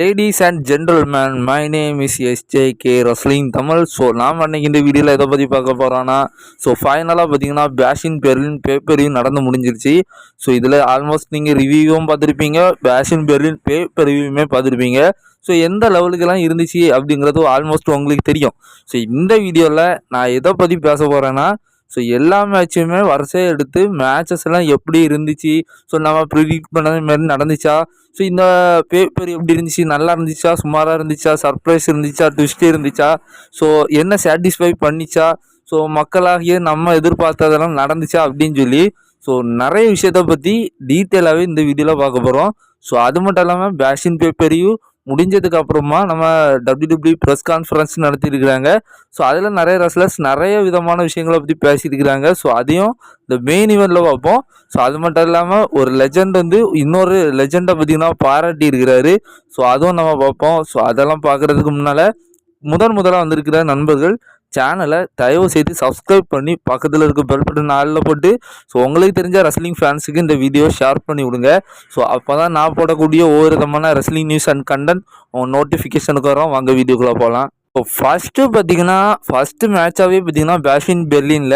Ladies and gentlemen my name is SJ K wrestling Tamil so நாம் அன்னைக்கு இந்த வீடியோவில் எதை பற்றி பார்க்க போகிறோன்னா ஸோ ஃபைனலாக பார்த்தீங்கன்னா பேஷின் பெர்லின் பேப்பரையும் நடந்து முடிஞ்சிருச்சு. ஸோ இதில் ஆல்மோஸ்ட் நீங்கள் ரிவ்யூவும் பார்த்துருப்பீங்க பேஷின் பெர்லின் பேப்பர் ரிவ்யூமே பார்த்துருப்பீங்க. ஸோ எந்த லெவலுக்கெல்லாம் இருந்துச்சு அப்படிங்கிறது ஆல்மோஸ்ட் உங்களுக்கு தெரியும். ஸோ இந்த வீடியோவில் நான் எதை பற்றி பேச போகிறேன்னா ஸோ எல்லா மேட்சுமே வரிசையாக எடுத்து மேட்சஸ் எல்லாம் எப்படி இருந்துச்சு? ஸோ நம்ம ப்ரிடிக்ட் பண்ணது மாதிரி நடந்துச்சா? ஸோ இந்த பேப்பர் எப்படி இருந்துச்சு? நல்லா இருந்துச்சா? சுமாராக இருந்துச்சா? சர்ப்ரைஸ் இருந்துச்சா? ட்விஸ்ட் இருந்துச்சா? ஸோ என்ன சாட்டிஸ்ஃபை பண்ணிச்சா? ஸோ மக்களாகிய நம்ம எதிர்பார்த்ததெல்லாம் நடந்துச்சா? அப்படின்னு சொல்லி ஸோ நிறைய விஷயத்த பற்றி டீட்டெயிலாகவே இந்த வீடியோவில் பார்க்க போகிறோம் ஸோ அது மட்டும் இல்லாமல் பேஷன் பேப்பரையும் முடிஞ்சதுக்கு அப்புறமா நம்ம டபிள்யூ ப்ரெஸ் கான்ஃபரன்ஸ் நடத்தியிருக்கிறாங்க. ஸோ அதில் நிறைய ரெஸ்லர்ஸ் நிறைய விதமான விஷயங்களை பற்றி பேசியிருக்கிறாங்க. ஸோ அதையும் இந்த மெயின் ஈவெண்ட்டில் பார்ப்போம். ஸோ அது மட்டும் இல்லாமல் ஒரு லெஜண்ட் வந்து இன்னொரு லெஜெண்டை பார்த்தீங்கன்னா பாராட்டி இருக்கிறாரு ஸோ அதுவும் நம்ம பார்ப்போம். ஸோ அதெல்லாம் பார்க்குறதுக்கு முன்னால் முதன் முதலாக வந்திருக்கிற நண்பர்கள் சேனலை தயவு செய்து சப்ஸ்கிரைப் பண்ணி பக்கத்தில் இருக்க பெல் பட்டன் நாளில் போட்டு ஸோ உங்களுக்கு தெரிஞ்ச ரெஸ்லிங் ஃபேன்ஸுக்கு இந்த வீடியோ ஷேர் பண்ணி விடுங்க. ஸோ அப்போ தான் நான் போடக்கூடிய ஒவ்வொரு விதமான ரெஸ்லிங் நியூஸ் அண்ட் கண்டென்ட் உங்கள் நோட்டிஃபிகேஷனுக்கு வரோம். வாங்க வீடியோக்குள்ளே போகலாம் இப்போ ஃபஸ்ட்டு பார்த்தீங்கன்னா ஃபஸ்ட்டு மேட்சாகவே பார்த்தீங்கன்னா பேஷின் பெர்லினில்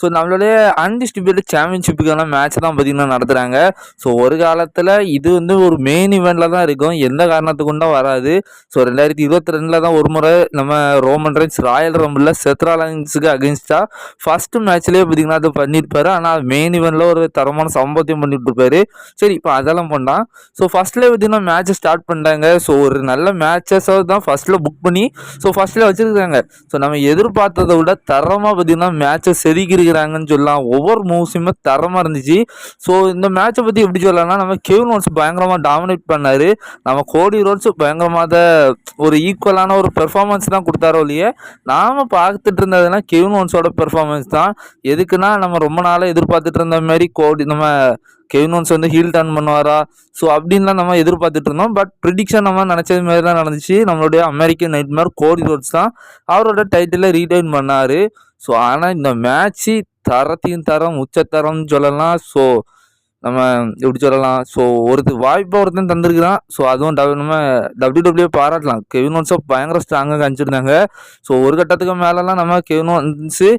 ஸோ நம்மளுடைய அன்டிஸ்டிபியூட் சாம்பியன்ஷிப்புக்கான மேட்ச் தான் பார்த்தீங்கன்னா நடத்துகிறாங்க ஸோ ஒரு காலத்தில் இது வந்து ஒரு மெயின் இவெண்ட்டில் தான் இருக்கும். எந்த காரணத்துக்கு கொண்டும் வராது. ஸோ ரெண்டாயிரத்தி இருபத்தி ரெண்டில் தான் ஒரு முறை நம்ம ரோமன் ரைன்ஸ் ராயல் ரம்பிளில் செத்ராலன்ஸுக்கு அகேன்ஸ்டாக ஃபஸ்ட்டு மேட்ச்லேயே பார்த்தீங்கன்னா அது பண்ணியிருப்பாரு. ஆனால் மெயின் இவெண்ட்டில் ஒரு தரமான சம்பவத்தையும் பண்ணிட்டு இருப்பாரு சரி இப்போ அதெல்லாம் பண்ணலாம். ஸோ ஃபஸ்ட்லேயே பார்த்தீங்கன்னா மேட்ச்சை ஸ்டார்ட் பண்ணிட்டாங்க. ஸோ ஒரு நல்ல மேட்சஸை தான் ஃபஸ்ட்டில் புக் பண்ணி. ஸோ ஃபர்ஸ்ட்ல வச்சிருக்காங்க. ஸோ நம்ம எதிர்பார்த்ததை விட தரமாக பார்த்தீங்கன்னா மேட்சை செதுக்கிருக்கிறாங்கன்னு சொல்லலாம். ஒவ்வொரு மூவ்ஸுமே தரமாக இருந்துச்சு. ஸோ இந்த மேட்சை பற்றி எப்படி சொல்லலாம்னா நம்ம கேவ் ரோட்ஸ் பயங்கரமாக டாமினேட் பண்ணார். நம்ம கோடி ரோட்ஸ் பயங்கரமாக ஒரு ஈக்குவலான ஒரு பெர்ஃபார்மன்ஸ் தான் கொடுத்தாரோ இல்லையே நாம் பார்த்துட்டு இருந்ததுன்னா கேவ் ஓன்ஸோட பெர்ஃபார்மன்ஸ் தான். எதுக்குன்னா நம்ம ரொம்ப நாளாக எதிர்பார்த்துட்டு இருந்த மாதிரி கோடி நம்ம கெவினோன்ஸ் வந்து ஹீல் டர்ன் பண்ணுவாரா? ஸோ அப்படின்லாம் நம்ம எதிர்பார்த்துட்டு இருந்தோம். பட் ப்ரிடிக்ஷன் நம்ம நினச்சது மாதிரி தான் நடந்துச்சு. நம்மளுடைய அமெரிக்கன் நைட் மேர் கோடி ரோட்ஸ் தான் அவரோட டைட்டிலை ரீடைன் பண்ணார். ஸோ ஆனால் இந்த மேட்ச்சு தரத்தையும் தரம் உச்சத்தரம்னு சொல்லலாம். ஸோ நம்ம எப்படி சொல்லலாம்? ஸோ ஒருத்த வாய்ப்பாக ஒருத்தன் தந்திருக்கிறான். ஸோ அதுவும் டபுள் நம்ம டபிள்யூ டபிள்யூ பாராட்டலாம். கெவின் ஒன்ஸோ பயங்கர ஸ்ட்ராங்காக காமிச்சிருந்தாங்க. ஸோ ஒரு கட்டத்துக்கு மேலெலாம் நம்ம கெவின் ஒன்ஸு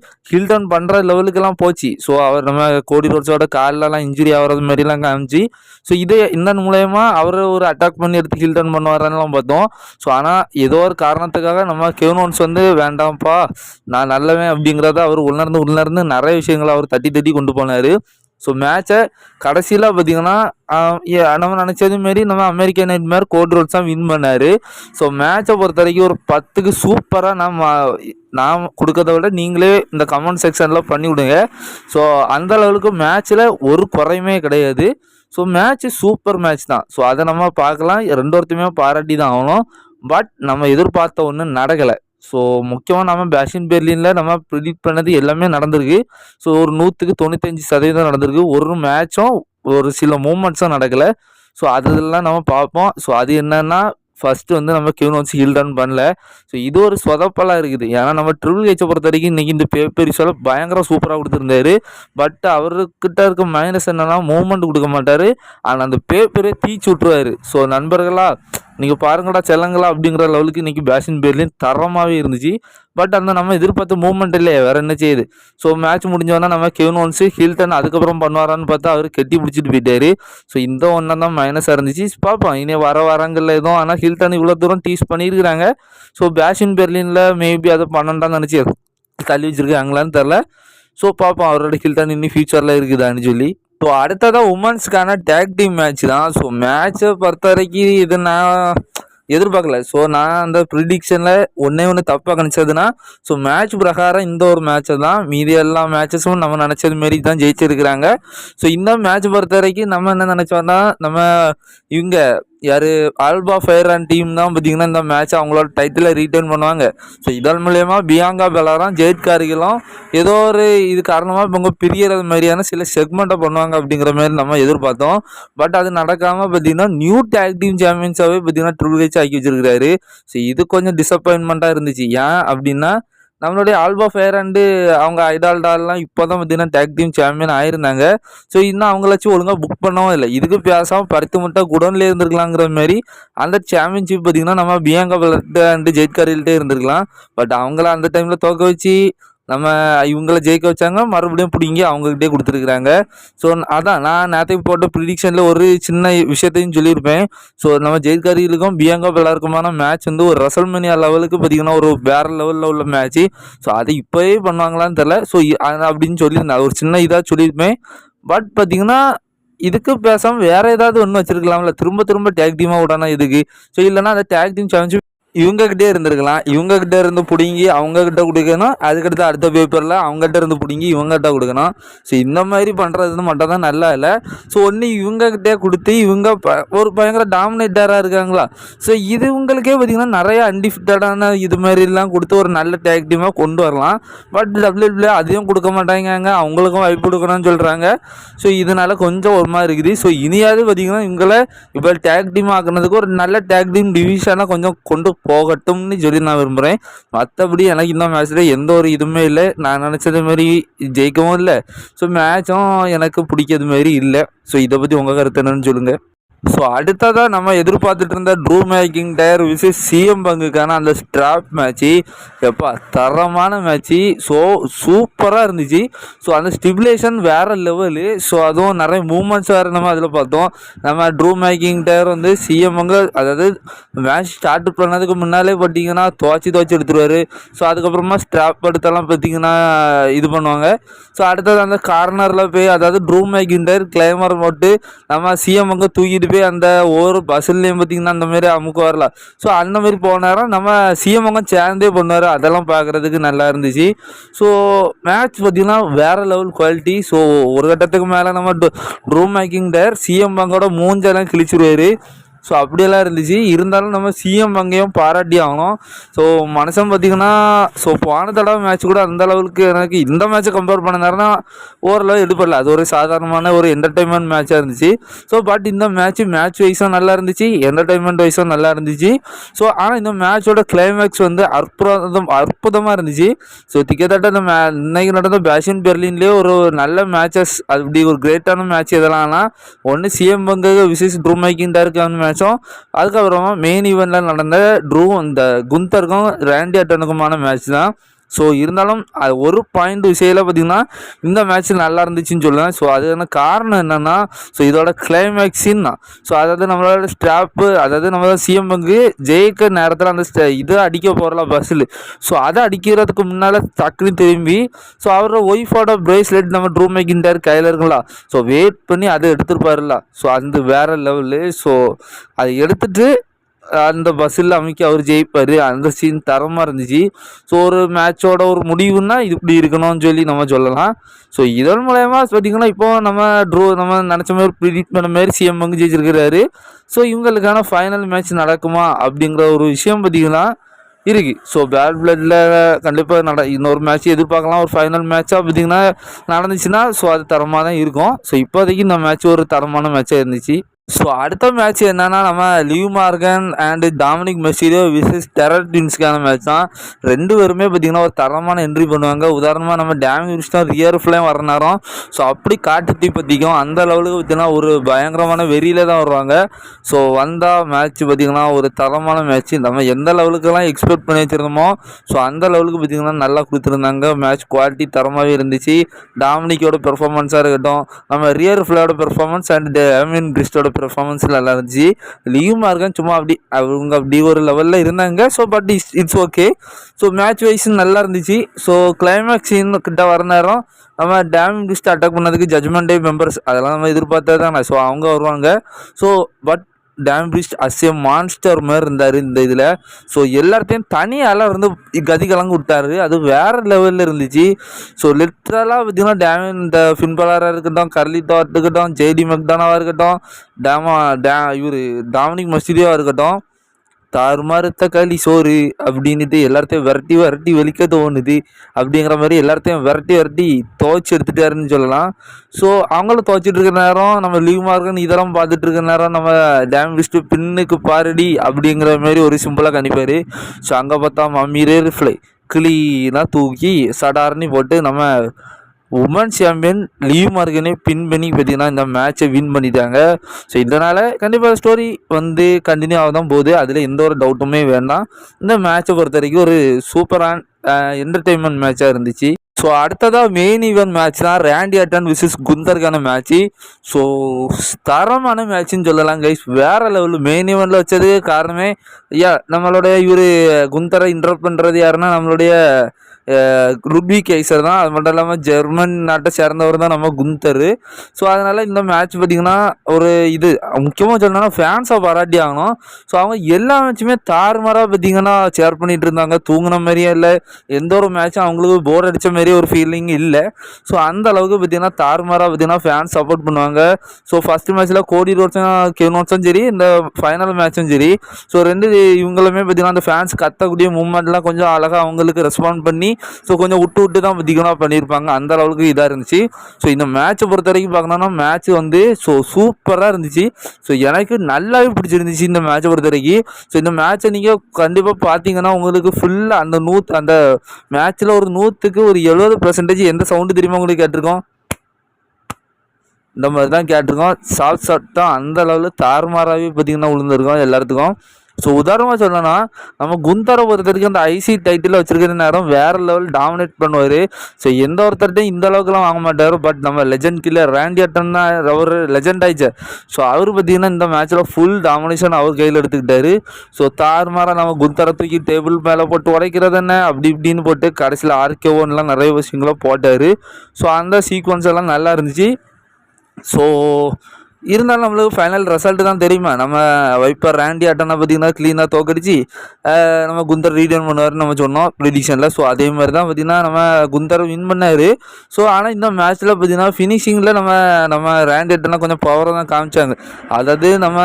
டவுன் பண்ணுற லெவலுக்கெல்லாம் போச்சு. ஸோ அவர் நம்ம கோடி ரோட்ஸோட காலிலலாம் இன்ஜுரி ஆகிறது மாதிரிலாம் காமிச்சு. ஸோ இதே இந்த மூலயமா அவர் ஒரு அட்டாக் பண்ணி எடுத்து ஹில்டன் பண்ணுவாரான்லாம் பார்த்தோம். ஸோ ஆனால் ஏதோ ஒரு காரணத்துக்காக நம்ம கெவின் ஒன்ஸ் வந்து வேண்டாம்ப்பா நான் நல்லவன் அப்படிங்கிறத அவர் உணர்ந்து உணர்ந்து நிறைய விஷயங்களை அவர் தட்டி தட்டி கொண்டு போனார். ஸோ மேட்சை கடைசியில் பார்த்தீங்கன்னா நம்ம நினச்சது மாரி நம்ம அமெரிக்கன் நைட் மாதிரி கோட் ரோட்ஸ் தான் வின் பண்ணார். ஸோ மேட்சை பொறுத்த வரைக்கும் ஒரு பத்துக்கு சூப்பராக நம்ம நான் கொடுக்கறத விட நீங்களே இந்த கமெண்ட் செக்ஷனில் பண்ணி விடுங்க. ஸோ அந்த மேட்ச்சில் ஒரு குறையுமே கிடையாது. ஸோ மேட்ச் சூப்பர் மேட்ச் தான். ஸோ அதை நம்ம பார்க்கலாம். ரெண்டு ஒருத்தையுமே பாராட்டி தான் ஆகணும். பட் நம்ம எதிர்பார்த்த ஒன்று நடக்கலை. ஸோ முக்கியமாக நம்ம பேஷின் பெர்லினில் நம்ம ப்ரிடிக்ட் பண்ணது எல்லாமே நடந்திருக்கு. ஸோ ஒரு நூற்றுக்கு தொண்ணூத்தஞ்சு சதவீதம் நடந்திருக்கு. ஒரு மேட்சும் ஒரு சில மூமெண்ட்ஸும் நடக்கலை. ஸோ அதெல்லாம் நம்ம பார்ப்போம். ஸோ அது என்னென்னா ஃபஸ்ட்டு வந்து நம்ம கியூன் வச்சு ஹீல் ரன் பண்ணல. ஸோ இது ஒரு சொதப்பலாக இருக்குது. ஏன்னா நம்ம ட்ரிபிள் ஹெச்சை பொறுத்த வரைக்கும் இன்றைக்கி இந்த பேப்பரி சொல்ல பயங்கர சூப்பராக கொடுத்துருந்தாரு. பட் அவர்கிட்ட இருக்க மைனஸ் என்னென்னா மூமெண்ட் கொடுக்க மாட்டார். ஆனால் அந்த பேப்பரே தீச்சு விட்ருவார் ஸோ நண்பர்களாக நீங்கள் பாருங்கடா செல்லங்களா அப்படிங்கிற லெவலுக்கு இன்றைக்கி பேஷன் பேர்லேயும் தரமாகவே இருந்துச்சு. பட் அந்த நம்ம எதிர்பார்த்த மூவ்மெண்ட் இல்லையே வேறு என்ன செய்யுது? ஸோ மேட்ச் முடிஞ்சோன்னா நம்ம கெவின் ஒன்ஸு ஹில்டன் அதுக்கப்புறம் பண்ணுவாரான்னு பார்த்தா அவர் கெட்டி பிடிச்சிட்டு போயிட்டாரு. ஸோ இந்த ஒன்றா தான் மைனஸாக இருந்துச்சு. பார்ப்போம் இனி வர வரங்களில் எதுவும் ஆனால் ஹில்டன் இவ்வளோ தூரம் டீஸ் பண்ணியிருக்கிறாங்க. ஸோ பேஷின் பெர்லினில் மேபி அதை பண்ணண்டான்னு நினச்சி தள்ளி வச்சுருக்காங்களான்னு தெரில ஸோ பார்ப்போம் அவரோட ஹில்டன் இன்னும் ஃபியூச்சரில் இருக்குதான்னு சொல்லி. ஸோ அடுத்ததாக உமன்ஸ்க்கான டேக் டீம் மேட்ச் தான். ஸோ மேட்ச்சை பொறுத்த வரைக்கும் இது நான் எதிர்பார்க்கல. ஸோ நான் அந்த ப்ரிடிக்ஷனில் ஒன்றே ஒன்று தப்பாக கணிச்சதுன்னா ஸோ மேட்ச் பிரகாரம் இந்த ஒரு மேட்ச்சை தான் மீதி எல்லா மேட்சஸும் நம்ம நினச்சது மாரி தான் ஜெயிச்சிருக்கிறாங்க. ஸோ இந்த மேட்ச் பொறுத்த வரைக்கும் நம்ம என்ன நினச்சோன்னா நம்ம இவங்க யார் ஆல்பா ஃபயர் அண்ட் டீம் தான் பார்த்தீங்கன்னா இந்த மேட்ச் அவங்களோட டைட்டிலை ரீட்டைன் பண்ணுவாங்க. ஸோ இதன் மூலயமா பியாங்கா பெலாராம் ஜெயிட்காரிகளும் ஏதோ ஒரு இது காரணமாக இவங்க பிரியறது மாதிரியான சில செக்மெண்ட்டை பண்ணுவாங்க அப்படிங்கிற மாதிரி நம்ம எதிர்பார்த்தோம். பட் அது நடக்காமல் பார்த்தீங்கன்னா நியூ டேக் டீம் சாம்பியன்ஸாகவே பார்த்தீங்கன்னா ட்ரிபிள் ஹெச் ஆக்கி வச்சிருக்கிறாரு. ஸோ இது கொஞ்சம் டிசப்பாயின்மெண்ட்டாக இருந்துச்சு. ஏன் அப்படின்னா நம்மளுடைய ஆல்பா ஃபேர் அண்டு அவங்க ஐடால்டாலாம் இப்போ தான் பார்த்தீங்கன்னா டேக் டீம் சாம்பியன் ஆயிருந்தாங்க. ஸோ இன்னும் அவங்களாச்சும் ஒழுங்காக புக் பண்ணவும் இல்லை. இதுக்கு பேசாமல் பருத்து மட்டும் குடோன்லேயே இருந்திருக்கலாங்கிற மாதிரி அந்த சாம்பியன்ஷிப் பார்த்திங்கன்னா நம்ம பியாங்கா பலர்ட்ட அண்டு ஜெயித்காரில்ட்டே இருந்திருக்கலாம். பட் அவங்கள அந்த டைமில் தோக்க வச்சு நம்ம இவங்கள ஜெயிக்க வச்சாங்க மறுபடியும் பிடிங்கி அவங்கக்கிட்டே கொடுத்துருக்குறாங்க. ஸோ அதான் நான் நேற்றுக்கு போட்ட ப்ரிடிக்ஷனில் ஒரு சின்ன விஷயத்தையும் சொல்லியிருப்பேன். ஸோ நம்ம ஜெயித்காரிகளுக்கும் பியாங்கா பலருக்குமான மேட்ச் வந்து ஒரு ரசல்மனியா லெவலுக்கு பார்த்தீங்கன்னா ஒரு வேற லெவலில் உள்ள மேட்ச்சு ஸோ அதை இப்போவே பண்ணுவாங்களான்னு தெரில ஸோ அப்படின்னு சொல்லியிருந்தேன். அது ஒரு சின்ன இதாக சொல்லியிருப்பேன். பட் பார்த்தீங்கன்னா இதுக்கு பேசாமல் வேறு ஏதாவது ஒன்று வச்சுருக்கலாம்ல. திரும்ப திரும்ப டேக் டீமாக விடணும் இதுக்கு. ஸோ இல்லைன்னா அந்த டேக் டீம் சாம்பியன்ஷிப் இவங்ககிட்டே இருந்திருக்கலாம். இவங்ககிட்ட இருந்து பிடுங்கி அவங்கக்கிட்ட கொடுக்கணும். அதுக்கடுத்து அடுத்த பேப்பரில் அவங்ககிட்ட இருந்து பிடுங்கி இவங்ககிட்ட கொடுக்கணும். ஸோ இந்த மாதிரி பண்ணுறது மட்டும் தான் நல்லா இல்லை. ஸோ ஒன்று இவங்ககிட்டே கொடுத்து இவங்க ப ஒரு பயங்கர டாமினேட்டராக இருக்காங்களா? ஸோ இது உங்களுக்கே பார்த்திங்கன்னா நிறைய அன்டிஃபிட்டடான இது மாதிரிலாம் கொடுத்து ஒரு நல்ல டேக் டீமாக கொண்டு வரலாம். பட் டபிள்யூபிள்யூ அதையும் கொடுக்க மாட்டாங்க அவங்களுக்கும் வாய்ப்பு கொடுக்கணும்னு சொல்கிறாங்க ஸோ இதனால் கொஞ்சம் ஒரு மாதிரி இருக்குது. ஸோ இனியாவது பார்த்திங்கன்னா இவங்களை இப்போ டேக் டீம் ஆக்குனதுக்கு ஒரு நல்ல டேக் டீம் டிவிஷனாக கொஞ்சம் கொண்டு போகட்டும்னு சொல்லி நான் விரும்புகிறேன் மற்றபடி எனக்கு இந்த மேட்ச்சில் எந்த ஒரு இதுவுமே இல்லை. நான் நினச்சது மாரி ஜெயிக்கவும் இல்லை. ஸோ மேட்சும் எனக்கு பிடிக்கிறது மாரி இல்லை. ஸோ இதை பற்றி உங்கள் கருத்து என்னன்னு சொல்லுங்கள் ஸோ அடுத்ததாக நம்ம எதிர்பார்த்துட்டு இருந்த Drew McIntyre versus CM பங்குக்கான அந்த ஸ்ட்ராப் மேட்ச்சு எப்பா தரமான மேட்ச்சு ஸோ சூப்பராக இருந்துச்சு. ஸோ அந்த ஸ்டிபுலேஷன் வேறு லெவலு ஸோ அதுவும் நிறைய மூமெண்ட்ஸ் வேறு நம்ம அதில் பார்த்தோம். நம்ம ட்ரூ மேக்கிங் டயர் வந்து சிஎம் பங்கு அதாவது மேட்ச் ஸ்டார்ட் பண்ணதுக்கு முன்னாலே பார்த்தீங்கன்னா துவச்சி துவச்சி எடுத்துருவார். ஸோ அதுக்கப்புறமா ஸ்ட்ராப் எடுத்தெல்லாம் பார்த்தீங்கன்னா இது பண்ணுவாங்க. ஸோ அடுத்தது அந்த கார்னரில் போய் அதாவது ட்ரூ மேக்கிங் டயர் கிளைமர் போட்டு நம்ம சிஎம் பங்கு தூக்கிட்டு போய் அந்த ஒவ்வொரு பஸ்ஸுலேயும் பார்த்தீங்கன்னா அந்த மாதிரி அமுக்கு வரலாம் ஸோ அந்த மாதிரி போனாரும் நம்ம சிஎம்ங்க சேர்ந்தே பண்ணுவார். அதெல்லாம் பார்க்குறதுக்கு நல்லா இருந்துச்சு. ஸோ மேட்ச் பார்த்திங்கன்னா வேறு லெவல் குவாலிட்டி ஸோ ஒரு கட்டத்துக்கு மேலே நம்ம ட்ரூ மேக்கிங் டயர் சிஎம் பங்கோட மூஞ்செல்லாம் கிழிச்சிருவார். ஸோ அப்படியெல்லாம் இருந்துச்சு. இருந்தாலும் நம்ம சிஎம் அங்கேயும் பாராட்டி ஆகணும். ஸோ மனுஷன் பார்த்திங்கன்னா ஸோ போன தடவை மேட்ச் கூட அந்த அளவுக்கு எனக்கு இந்த மேட்ச்சை கம்பேர் பண்ண ஓரளவு எடுப்படல அது ஒரு சாதாரணமான ஒரு என்டர்டைன்மெண்ட் மேட்சாக இருந்துச்சு. ஸோ பட் இந்த மேட்ச் மேட்ச் வைஸும் நல்லா இருந்துச்சு. என்டர்டைன்மெண்ட் வைஸும் நல்லா இருந்துச்சு. ஸோ ஆனால் இந்த மேட்சோட கிளைமேக்ஸ் வந்து அற்புதம் அற்புதமாக இருந்துச்சு. ஸோ திக்கத்தட்ட இந்த மே இன்னைக்கு நடந்த பேஷன் பெர்லின்லேயே ஒரு நல்ல மேட்சஸ் அப்படி ஒரு கிரேட்டான மேட்ச் எதெல்லாம்னா ஒன்று சிஎம் பங்கு விசேஷ் ட்ரூ மேக்கிங் டேருக்கான மேட்சும் அதுக்கப்புறமா மெயின் ஈவெண்ட்டில் நடந்த ட்ரூ இந்த குந்தருக்கும் ரேண்டி அட்டனுக்குமான மேட்ச் தான். ஸோ இருந்தாலும் அது ஒரு பாயிண்ட் விஷயத்தில் பார்த்தீங்கன்னா இந்த மேட்ச் நல்லா இருந்துச்சுன்னு சொல்லுவேன். ஸோ அதுக்கான காரணம் என்னென்னா ஸோ இதோட கிளைமேக்ஸின் தான். ஸோ அதாவது நம்மளோட ஸ்டாப்பு அதாவது நம்மளோட சிஎம் பங்கு ஜெயிக்க நேரத்தில் அந்த ஸ்ட இதை அடிக்க போகிறல பஸ்ஸில் ஸோ அதை அடிக்கிறதுக்கு முன்னால் டக்குன்னு திரும்பி ஸோ அவரோட ஒய்ஃபோட ப்ரேஸ்லெட் நம்ம ட்ரூ மேக்கின்றார் கையில் இருக்குங்களா ஸோ வெயிட் பண்ணி அதை எடுத்துருப்பாருல ஸோ அது வேறு லெவலு ஸோ அதை எடுத்துகிட்டு அந்த பஸ்ஸில் அமைக்க அவர் ஜெயிப்பார். அந்த சீன் தரமாக இருந்துச்சு. ஸோ ஒரு மேட்சோட ஒரு முடிவுன்னா இது இப்படி இருக்கணும்னு சொல்லி நம்ம சொல்லலாம். ஸோ இதன் மூலயமா பார்த்திங்கன்னா இப்போ நம்ம ட்ரோ நம்ம நினச்ச மாதிரி ப்ரிடிக்ட் பண்ண மாதிரி சிஎம் பங்கு ஜெயிச்சிருக்கிறாரு. ஸோ இவங்களுக்கான ஃபைனல் மேட்ச் நடக்குமா அப்படிங்கிற ஒரு விஷயம் பார்த்திங்கன்னா இருக்குது ஸோ பேட் பிளட்டில் கண்டிப்பாக நட இன்னொரு மேட்ச் எதிர்பார்க்கலாம். ஒரு ஃபைனல் மேட்சாக பார்த்திங்கன்னா நடந்துச்சுன்னா ஸோ அது தரமாக தான் இருக்கும். ஸோ இப்போதைக்கு இந்த மேட்ச் ஒரு தரமான மேட்சாக இருந்துச்சு. ஸோ அடுத்த மேட்ச் என்னன்னா நம்ம Liv Morgan and Dominik Mysterio versus டெரட்டின்ஸ்க்கான match தான். ரெண்டு பேருமே பார்த்திங்கன்னா ஒரு தரமான என்ட்ரி பண்ணுவாங்க. உதாரணமாக நம்ம டேம் தான் ரியர் ஃப்ளேம் வர நேரம். ஸோ அப்படி காட்டு பற்றிக்கும் அந்த லெவலுக்கு பார்த்திங்கன்னா ஒரு பயங்கரமான வெறியில தான் வருவாங்க. ஸோ வந்தால் மேட்ச் பார்த்திங்கன்னா ஒரு தரமான மேட்ச் நம்ம எந்த லெவலுக்கெல்லாம் எக்ஸ்பெக்ட் பண்ணி வச்சுருந்தோமோ ஸோ அந்த லெவலுக்கு பார்த்திங்கன்னா நல்லா கொடுத்துருந்தாங்க. மேட்ச் குவாலிட்டி தரமாகவே இருந்துச்சு. டாமினிக்கோட பெர்ஃபார்மன்ஸாக இருக்கட்டும் நம்ம ரியர் ஃப்ளோட பெர்ஃபார்மன்ஸ் அண்ட் ஐ பிரிஸ்டோட கிறிஸ்டோட நல்லா இருந்துச்சு. லீவ் மார்க்கன் சும்மா அப்படி அவங்க அப்படி ஒரு லெவலில் இருந்தாங்க. So but it's it's okay so match wise நல்லா இருந்துச்சு. ஸோ கிளைமேக்ஸ் கிட்ட வர நேரம் நம்ம டேம் டிஸ்ட் அட்டாக் பண்ணதுக்கு ஜட்மெண்ட் டே மெம்பர்ஸ் அதெல்லாம் நம்ம எதிர்பார்த்தது தானே. ஸோ அவங்க வருவாங்க. So but Damian Priest monster மாதிரி இருந்தார் இந்த இதில். ஸோ எல்லாத்தையும் தனியால் இருந்து கதி கலங்கு விட்டார். அது வேறு லெவலில் இருந்துச்சு. ஸோ லிட்ரலாக பார்த்தீங்கன்னா டேம் இந்த ஃபின்பலாராக இருக்கட்டும் கர்லிட்டோ இருக்கட்டும் ஜேடி மெக்டானாவாக இருக்கட்டும் டேமா டே இவர் டாமினிக் மஸ்டிடியோவாக இருக்கட்டும் தாறுமாறு தக்காளி சோறு அப்படின்ட்டு எல்லாத்தையும் விரட்டி விரட்டி வெளிக்க தோணுது. அப்படிங்கிற மாதிரி எல்லாத்தையும் விரட்டி விரட்டி துவைச்சி எடுத்துட்டாருன்னு சொல்லலாம். ஸோ அவங்களும் துவைச்சிட்டு இருக்கிற நேரம் நம்ம லீவ் மார்க்குன்னு இதெல்லாம் பார்த்துட்டு இருக்கிற நேரம் நம்ம டேம் லிஸ்ட்டு பின்னுக்கு பாருடி அப்படிங்கிற மாதிரி ஒரு சிம்பிளாக கணிப்பார். ஸோ அங்கே பார்த்தா மம்மீரே ஃப்ளை கிளீனாக தூக்கி சடார்னு போட்டு நம்ம உமன் சாம்பியன் லீவ் மார்கனே பின் பண்ணி பார்த்தீங்கன்னா இந்த மேட்ச்சை வின் பண்ணிட்டாங்க. ஸோ இதனால் கண்டிப்பாக ஸ்டோரி வந்து கண்டினியூ ஆக தான் போகுது. அதில் எந்த ஒரு டவுட்டுமே வேண்டாம். இந்த மேட்ச்சை பொறுத்த வரைக்கும் ஒரு சூப்பரான என்டர்டெயின்மெண்ட் மேட்சாக இருந்துச்சு. ஸோ அடுத்ததாக மெயின் ஈவெண்ட் மேட்ச் தான் ரேண்டி அட்டன் விசஸ் குந்தருக்கான மேட்ச்சு ஸோ தரமான மேட்ச்சுன்னு சொல்லலாம் கைஸ் வேறு லெவலில் மெயின் ஈவெண்ட்டில் வச்சதுக்கு காரணமே ஐயா நம்மளுடைய இவர் குந்தரை இன்டர்வ் பண்ணுறது யாருன்னா நம்மளுடைய ருபி கேசர் தான். அது மட்டும் இல்லாமல் ஜெர்மன் நாட்டை சேர்ந்தவர் தான் நம்ம குந்தர் ஸோ அதனால் இந்த மேட்ச் பார்த்திங்கன்னா ஒரு இது முக்கியமாக சொல்லணும்னா ஃபேன்ஸை பாராட்டி ஆகணும். ஸோ அவங்க எல்லா மேட்சுமே தாறுமாறாக பார்த்திங்கன்னா ஷேர் பண்ணிகிட்டு இருந்தாங்க. தூங்கின மாதிரியே இல்லை. எந்த ஒரு மேட்சும் அவங்களுக்கு போர் அடித்த மாதிரி ஒரு ஃபீலிங் இல்லை. ஸோ அந்த அளவுக்கு பார்த்திங்கன்னா தாறுமாறாக பார்த்திங்கன்னா ஃபேன்ஸ் சப்போர்ட் பண்ணுவாங்க. ஸோ ஃபஸ்ட் மேட்ச்சில் கோடி ரோட்ஸும் கெனோட்ஸும் சரி இந்த ஃபைனல் மேட்சும் சரி. ஸோ ரெண்டு இவங்களுமே பார்த்திங்கன்னா அந்த ஃபேன்ஸ் கத்தக்கூடிய மூமெண்ட்லாம் கொஞ்சம் அழகாக அவங்களுக்கு ரெஸ்பாண்ட் பண்ணி ஸோ கொஞ்சம் விட்டு விட்டு தான் அதிகமாக பண்ணியிருப்பாங்க அந்த அளவுக்கு இதாக இருந்துச்சு. ஸோ இந்த மேட்ச்சை பொறுத்த வரைக்கும் பார்க்கணும்னா மேட்ச் வந்து ஸோ சூப்பராக இருந்துச்சு. ஸோ எனக்கு நல்லாவே பிடிச்சிருந்துச்சு இந்த மேட்ச்சை பொறுத்த வரைக்கும். ஸோ இந்த மேட்ச்சை நீங்கள் கண்டிப்பாக பார்த்தீங்கன்னா உங்களுக்கு ஃபுல்லாக அந்த நூத் அந்த மேட்ச்சில் ஒரு நூற்றுக்கு ஒரு எழுபது பர்சன்டேஜ் எந்த சவுண்டு தெரியுமா உங்களுக்கு கேட்டிருக்கோம்? இந்த மாதிரி தான் கேட்டிருக்கோம். சாஃப்ட் ஷாட் தான் அந்த அளவில் தாறுமாறாகவே பார்த்திங்கன்னா விழுந்திருக்கோம் எல்லாத்துக்கும். ஸோ உதாரணமாக சொல்லணும்னா நம்ம குந்தரை பொறுத்த வரைக்கும் அந்த ஐசி டைட்டில் வச்சிருக்கிற நேரம் வேறு லெவல் டாமினேட் பண்ணுவார். ஸோ எந்த ஒருத்தர்கிட்டையும் இந்த அளவுக்குலாம் வாங்க மாட்டார். பட் நம்ம லெஜண்ட் கில்லர் ரேண்டி அட்டன் தான் அவர் லெஜண்ட் ஆயிடுச்சு ஸோ அவர் பார்த்தீங்கன்னா இந்த மேட்ச்சில் ஃபுல் டாமினேஷன் அவர் கையில் எடுத்துக்கிட்டாரு. ஸோ தார்மாராக நம்ம குந்தரை தூக்கி டேபிள் மேலே போட்டு உடைக்கிறது என்ன? அப்படி இப்படின்னு போட்டு கடைசியில் ஆர்கேவோன்லாம் நிறைய விஷயங்களும் போட்டார். ஸோ அந்த சீக்வன்ஸ் எல்லாம் நல்லா இருந்துச்சு. ஸோ இருந்தாலும் நம்மளுக்கு ஃபைனல் ரிசல்ட் தான் தெரியுமா? நம்ம வைப்பர் ரேண்டி அட்டனை பார்த்திங்கன்னா க்ளீனாக தோக்கடிச்சு நம்ம குந்தர் ரீடன் பண்ணுவார்னு நம்ம சொன்னோம் ப்ரிடிக்ஷனில் ஸோ அதே மாதிரி தான் பார்த்திங்கன்னா நம்ம குந்தர் வின் பண்ணார். ஸோ ஆனால் இந்த மேட்ச்சில் பார்த்திங்கன்னா ஃபினிஷிங்கில் நம்ம நம்ம ரேண்டி அட்டனை கொஞ்சம் பவராக தான் காமிச்சாங்க. அதாவது நம்ம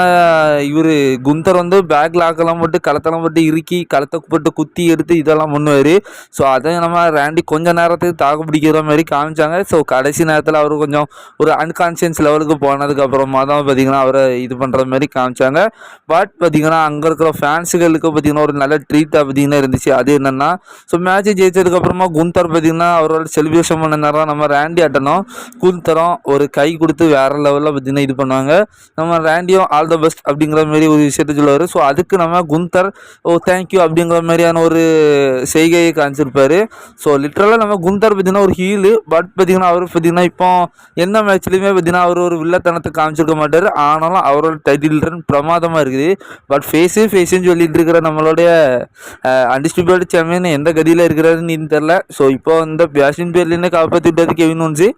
இவர் குந்தர் வந்து பேக் லாக்கெல்லாம் போட்டு களத்தெல்லாம் போட்டு இறுக்கி களத்தை போட்டு குத்தி எடுத்து இதெல்லாம் பண்ணுவார். ஸோ அதை நம்ம ரேண்டி கொஞ்சம் நேரத்துக்கு தாக்கு பிடிக்கிற மாதிரி காமிச்சாங்க. ஸோ கடைசி நேரத்தில் அவர் கொஞ்சம் ஒரு அன்கான்ஷியஸ் லெவலுக்கு போனதுக்கப்புறம் அப்புறமா தான் பார்த்திங்கன்னா அவரை இது பண்ணுற மாதிரி காமிச்சாங்க. பட் பார்த்திங்கன்னா அங்கே இருக்கிற ஃபேன்ஸுகளுக்கு பார்த்திங்கன்னா ஒரு நல்ல ட்ரீட்டாக பார்த்திங்கன்னா இருந்துச்சு. அது என்னென்னா ஸோ மேட்ச் ஜெயிச்சதுக்கப்புறமா குந்தர் பார்த்திங்கன்னா அவரோட செலிப்ரேஷன் பண்ண நேரம் நம்ம ரேண்டி ஆட்டணும் குந்தரம் ஒரு கை கொடுத்து வேறு லெவலில் பார்த்திங்கன்னா இது பண்ணுவாங்க. நம்ம ரேண்டியும் ஆல் த பெஸ்ட் அப்படிங்கிற மாதிரி ஒரு விஷயத்த சொல்லுவார். ஸோ அதுக்கு நம்ம குந்தர் oh, ஓ தேங்க்யூ அப்படிங்கிற மாதிரியான ஒரு செய்கையை காமிச்சிருப்பார். ஸோ லிட்ரலாக நம்ம குந்தர் பார்த்திங்கன்னா ஒரு ஹீலு பட் பார்த்திங்கன்னா அவர் பார்த்திங்கன்னா இப்போ எந்த மேட்ச்லேயுமே பார்த்திங்கன்னா அவர் ஒரு வில்லத்தனத்தை காமிச்சு காமிச்சிருக்க மாட்டார். ஆனாலும் அவரோட டைட்டில் ரன் பிரமாதமாக இருக்குது. பட் ஃபேஸே ஃபேஸுன்னு சொல்லிட்டு இருக்கிற நம்மளுடைய அன்டிஸ்டிபியூட் சாம்பியன் எந்த கதியில் இருக்கிறாருன்னு தெரில ஸோ இப்போ இந்த பேஷன் பேர்லேருந்து காப்பாற்றி விட்டாரு கெவின் ஒன்ஸு